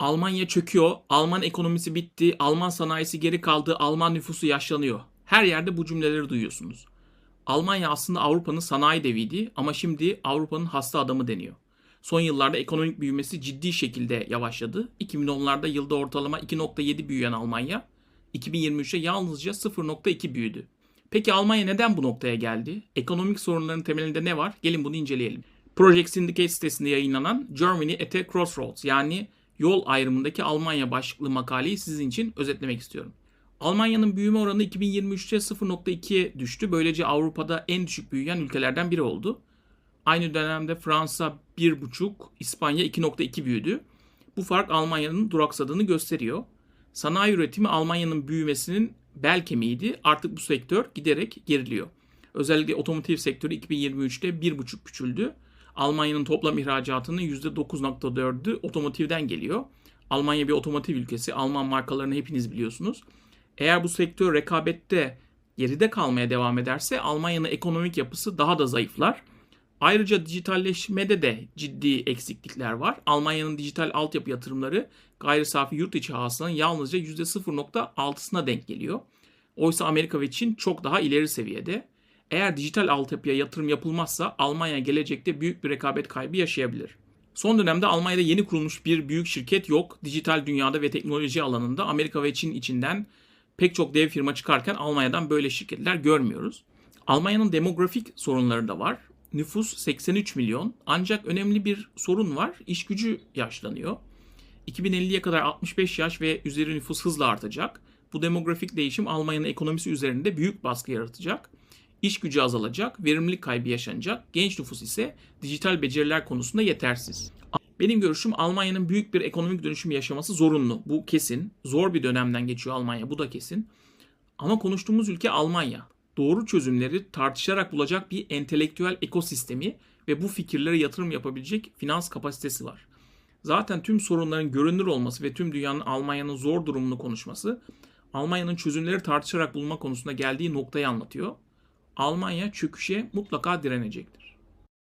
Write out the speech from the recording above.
Almanya çöküyor, Alman ekonomisi bitti, Alman sanayisi geri kaldı, Alman nüfusu yaşlanıyor. Her yerde bu cümleleri duyuyorsunuz. Almanya aslında Avrupa'nın sanayi deviydi ama şimdi Avrupa'nın hasta adamı deniyor. Son yıllarda ekonomik büyümesi ciddi şekilde yavaşladı. 2010'larda yılda ortalama 2.7 büyüyen Almanya 2023'te yalnızca 0.2 büyüdü. Peki Almanya neden bu noktaya geldi? Ekonomik sorunların temelinde ne var? Gelin bunu inceleyelim. Project Syndicate sitesinde yayınlanan Germany at a Crossroads yani yol ayrımındaki Almanya başlıklı makaleyi sizin için özetlemek istiyorum. Almanya'nın büyüme oranı 2023'te 0.2'ye düştü. Böylece Avrupa'da en düşük büyüyen ülkelerden biri oldu. Aynı dönemde Fransa 1.5, İspanya 2.2 büyüdü. Bu fark Almanya'nın duraksadığını gösteriyor. Sanayi üretimi Almanya'nın büyümesinin bel kemiğiydi. Artık bu sektör giderek geriliyor. Özellikle otomotiv sektörü 2023'te 1.5 küçüldü. Almanya'nın toplam ihracatının %9.4'ü otomotivden geliyor. Almanya bir otomotiv ülkesi. Alman markalarını hepiniz biliyorsunuz. Eğer bu sektör rekabette geride kalmaya devam ederse Almanya'nın ekonomik yapısı daha da zayıflar. Ayrıca dijitalleşmede de ciddi eksiklikler var. Almanya'nın dijital altyapı yatırımları gayri safi yurt içi hasılanın yalnızca %0.6'sına denk geliyor. Oysa Amerika ve Çin çok daha ileri seviyede. Eğer dijital altyapıya yatırım yapılmazsa Almanya gelecekte büyük bir rekabet kaybı yaşayabilir. Son dönemde Almanya'da yeni kurulmuş bir büyük şirket yok. Dijital dünyada ve teknoloji alanında Amerika ve Çin içinden pek çok dev firma çıkarken Almanya'dan böyle şirketler görmüyoruz. Almanya'nın demografik sorunları da var. Nüfus 83 milyon ancak önemli bir sorun var. İş gücü yaşlanıyor. 2050'ye kadar 65 yaş ve üzeri nüfus hızla artacak. Bu demografik değişim Almanya'nın ekonomisi üzerinde büyük baskı yaratacak. İş gücü azalacak, verimlilik kaybı yaşanacak. Genç nüfus ise dijital beceriler konusunda yetersiz. Benim görüşüm Almanya'nın büyük bir ekonomik dönüşüm yaşaması zorunlu. Bu kesin. Zor bir dönemden geçiyor Almanya. Bu da kesin. Ama konuştuğumuz ülke Almanya. Doğru çözümleri tartışarak bulacak bir entelektüel ekosistemi ve bu fikirlere yatırım yapabilecek finans kapasitesi var. Zaten tüm sorunların görünür olması ve tüm dünyanın Almanya'nın zor durumunu konuşması Almanya'nın çözümleri tartışarak bulma konusunda geldiği noktayı anlatıyor. Almanya çöküşe mutlaka direnecektir.